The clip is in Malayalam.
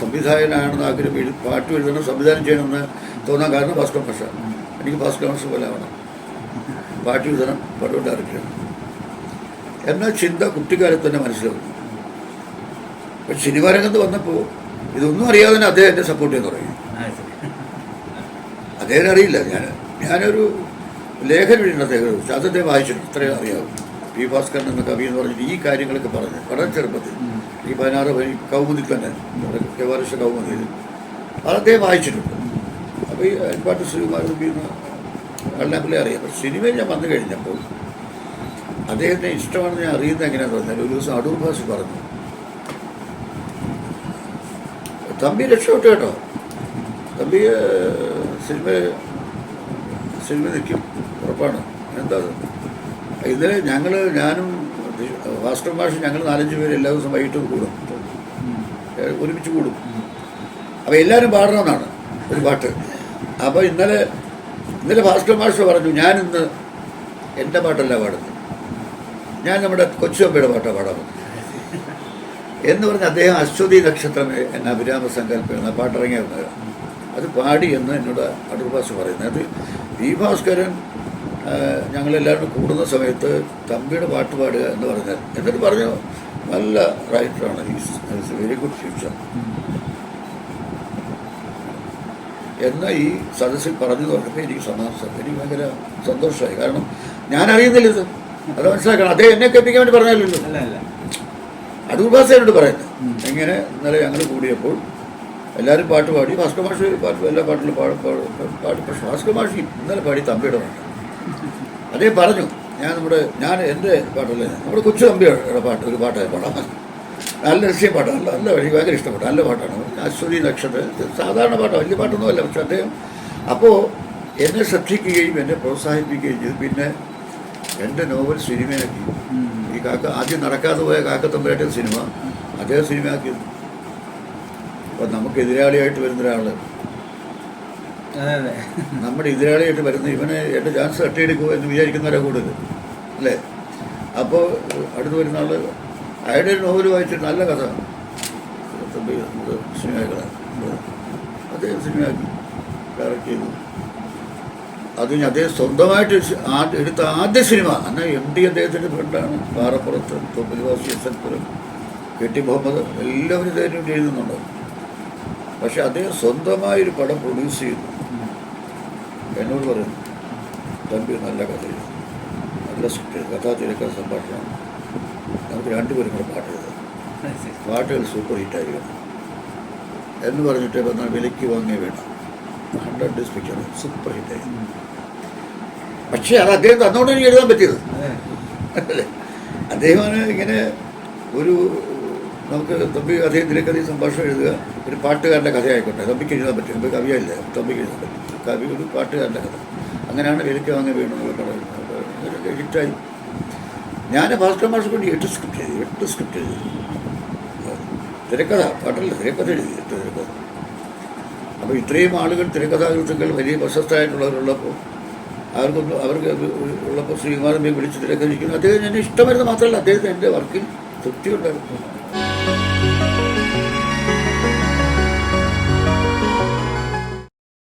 സംവിധായകനാണെന്ന് ആഗ്രഹം പാട്ട് എഴുതണം സംവിധാനം ചെയ്യണമെന്ന് തോന്നാൻ കാരണം ഭാസ്കർ ഭാഷ എനിക്ക് ഭാസ്കർ ഭാഷ പോലെ ആവണം പാട്ട് എഴുതണം പടവും ഡയറക്റ്റ് എന്ന ചിന്ത കുട്ടിക്കാലത്ത് തന്നെ മനസ്സിലാവും പക്ഷെ സിനിമാ രംഗത്ത് വന്നപ്പോൾ ഇതൊന്നും അറിയാതെ തന്നെ അദ്ദേഹം എന്നെ സപ്പോർട്ട് ചെയ്യാൻ തുടങ്ങി. അദ്ദേഹം അറിയില്ല. ഞാൻ ഞാനൊരു ലേഖനം എഴുതുന്ന അദ്ദേഹം. അത് അദ്ദേഹം വായിച്ചിട്ടുണ്ട്. ഇത്രയും അറിയാവും. പി ഭാസ്കരൻ എന്ന കവി എന്ന് പറഞ്ഞിട്ട് ഈ കാര്യങ്ങളൊക്കെ പറഞ്ഞു. വളരെ ചെറുപ്പത്തിൽ. ഈ പതിനാറ് പനി കൗമുദി തന്നെ വാർഷ കൗമുദിയിൽ. അത് അദ്ദേഹം വായിച്ചിട്ടുണ്ട്. അപ്പോൾ ഈ പാട്ട് ശ്രീകുമാർ കള്ളാപ്പിള്ളെ അറിയാം. പക്ഷെ സിനിമയിൽ ഞാൻ വന്നു കഴിഞ്ഞപ്പോൾ അദ്ദേഹത്തെ ഇഷ്ടമാണെന്ന് ഞാൻ അറിയുന്നത് എങ്ങനെയാണെന്ന് പറഞ്ഞാൽ ഒരു ദിവസം അടൂർ ഭാഷ പറഞ്ഞു. തമ്പി രക്ഷപ്പെട്ടു കേട്ടോ. തമ്പി സിനിമ സിനിമ നിൽക്കും. ഉറപ്പാണ്. എന്താ? ഇന്നലെ ഞങ്ങൾ ഞാനും ഭാസ്കർ മാഷ് ഞങ്ങൾ നാലഞ്ച് പേര് എല്ലാ ദിവസവും വൈകിട്ട് കൂടും. ഒരുമിച്ച് കൂടും. അപ്പോൾ എല്ലാവരും പാടണമെന്നാണ് ഒരു പാട്ട്. അപ്പോൾ ഇന്നലെ ഇന്നലെ ഭാസ്കർ മാഷ് പറഞ്ഞു ഇന്ന് എന്റെ പാട്ടല്ല പാടുന്നത്. ഞാൻ നമ്മുടെ കൊച്ചുമ്പയുടെ പാട്ടാണ് പാടാൻ എന്ന് പറഞ്ഞ് അദ്ദേഹം അശ്വതി നക്ഷത്രം എന്ന അഭിരാമ സങ്കല്പം എന്ന അത് പാടി എന്ന് എന്നോട് അടൂർ ഭാഷ പറയുന്നത്. അത് വി ഭാസ്കരൻ ഞങ്ങളെല്ലാവരും കൂടുന്ന സമയത്ത് തമ്പിയുടെ പാട്ട് പാടുക എന്ന് പറഞ്ഞാൽ എന്നിട്ട് പറഞ്ഞു നല്ല റൈറ്ററാണ് ഈസ് വെരി ഗുഡ് ഫ്യൂച്ചർ എന്ന ഈ സദസ്സിൽ പറഞ്ഞു തുടങ്ങുമ്പോൾ എനിക്ക് സമാസം എനിക്ക് ഭയങ്കര സന്തോഷമായി. കാരണം ഞാൻ അറിയുന്നില്ല ഇത്. അത് മനസ്സിലാക്കണം. അതേ എന്നെ കേൾപ്പിക്കാൻ വേണ്ടി പറഞ്ഞാലല്ലോ. അല്ല അല്ല. അടൂർ ഭാഷയോട് പറയുന്നത്. എങ്ങനെ? ഇന്നലെ ഞങ്ങൾ കൂടിയപ്പോൾ എല്ലാവരും പാട്ട് പാടി. ഭാസ്കർ മാഷ് പാട്ട് എല്ലാ പാട്ടിലും പാടും പാടും പാടി. പക്ഷെ ഭാസ്കർ മാഷ് ഇന്നലെ പാടി തമ്പിയുടെ പാട്ട് അദ്ദേഹം പറഞ്ഞു ഞാൻ നമ്മുടെ ഞാൻ എന്റെ പാട്ടല്ലേ നമ്മുടെ കൊച്ചു തമ്പിയുടെ പാട്ട് ഒരു പാട്ടായി പാടാം. നല്ല രസീയ പാട്ടാണ് നല്ല വഴി ഭയങ്കര ഇഷ്ടപ്പെട്ടു നല്ല പാട്ടാണ്. അശ്വതി നക്ഷത്ര സാധാരണ പാട്ടാണ് വലിയ പാട്ടൊന്നുമല്ല പക്ഷെ അദ്ദേഹം അപ്പോൾ എന്നെ ശ്രദ്ധിക്കുകയും എന്നെ പ്രോത്സാഹിപ്പിക്കുകയും ചെയ്തു. പിന്നെ എന്റെ നോവൽ സിനിമയാക്കി. ഈ കാക്ക ആദ്യം നടക്കാതെ പോയ കാക്കത്തമ്പേട്ട സിനിമ അദ്ദേഹം സിനിമയാക്കിയത്. അപ്പം നമുക്ക് എതിരാളിയായിട്ട് വരുന്ന ഒരാൾ അതെ അതെ നമ്മുടെ എതിരാളിയായിട്ട് വരുന്ന ഇവന് എന്റെ ചാൻസ് തട്ടിയെടുക്കുമോ എന്ന് വിചാരിക്കുന്നവരാ കൂടുതൽ. അല്ലേ? അപ്പോൾ അടുത്ത് വരുന്ന ആൾ അയാളുടെ ഒരു നോവൽ വായിച്ചിട്ട് നല്ല കഥ. സിനിമയാക്കണം അദ്ദേഹം സിനിമയാക്കി ഡയറക്റ്റ് ചെയ്തു. അത് അദ്ദേഹം സ്വന്തമായിട്ട് എടുത്ത ആദ്യ സിനിമ. അന്ന എം ഡി അദ്ദേഹത്തിന്റെ ഫ്രണ്ടാണ്. Parappurath തൊപ്പിൽവാസി S N Puram K T Muhammad എല്ലാവരും ഇതിനു വേണ്ടി എഴുതുന്നുണ്ട് പക്ഷെ അദ്ദേഹം സ്വന്തമായൊരു പടം പ്രൊഡ്യൂസ് ഉം. എന്നോട് പറയുന്നു തമ്പി നല്ല കഥയാണ് നല്ല സ്ക്രിപ്റ്റ് കഥാ തിരക്കഥ സംഭാഷണം. നമുക്ക് രണ്ടുപേരും കൂടെ പാട്ട് എഴുതാം. പാട്ടുകൾ സൂപ്പർ ഹിറ്റായിരിക്കണം എന്ന് പറഞ്ഞിട്ട് വന്നാൽ വിലയ്ക്ക് വാങ്ങിയ വേണം ഹൺഡ്രഡ് ഡേയ്സ് പിക്ചർ സൂപ്പർ ഹിറ്റായി. പക്ഷേ അത് അദ്ദേഹം തന്നോണ്ട് എനിക്ക് എഴുതാൻ പറ്റിയത്. അല്ലേ? അദ്ദേഹമാണ് ഇങ്ങനെ ഒരു നമുക്ക് തമ്പി അദ്ദേഹം തിരക്കഥയും സംഭാഷണം എഴുതുക. ഒരു പാട്ടുകാരന്റെ കഥയായിക്കോട്ടെ. തമ്പിക്ക് എഴുതാൻ പറ്റും തമ്പി കവിയല്ല തമ്പിക്ക് എഴുതാൻ പറ്റും കവി ഒരു പാട്ടുകാരന്റെ കഥ. അങ്ങനെയാണ് വിലയ്ക്ക് വാങ്ങിയ വീണു എന്നുള്ള എഡിറ്റായി ഞാൻ ഭാസ്കർ മാഷ് കൊണ്ട് എട്ട് സ്ക്രിപ്റ്റ് എഴുതി എട്ട് സ്ക്രിപ്റ്റ് എഴുതി. തിരക്കഥ പാട്ടല്ല തിരക്കഥ എഴുതി എട്ട് തിരക്കഥ. അപ്പോൾ ഇത്രയും ആളുകൾ തിരക്കഥാകൃത്തുക്കൾ വലിയ പ്രശസ്തമായിട്ടുള്ളവരുള്ളപ്പോൾ അവർക്കൊന്നും അവർക്ക് ഉള്ളപ്പോൾ ശ്രീകുമാരൻ വിളിച്ച് തിരക്കഥിക്കുന്നു അദ്ദേഹം എന്നെ ഇഷ്ടമായിരുന്നു മാത്രമല്ല അദ്ദേഹത്തിന് എന്റെ വർക്കിൽ തൃപ്തി ഉണ്ടായിരുന്നു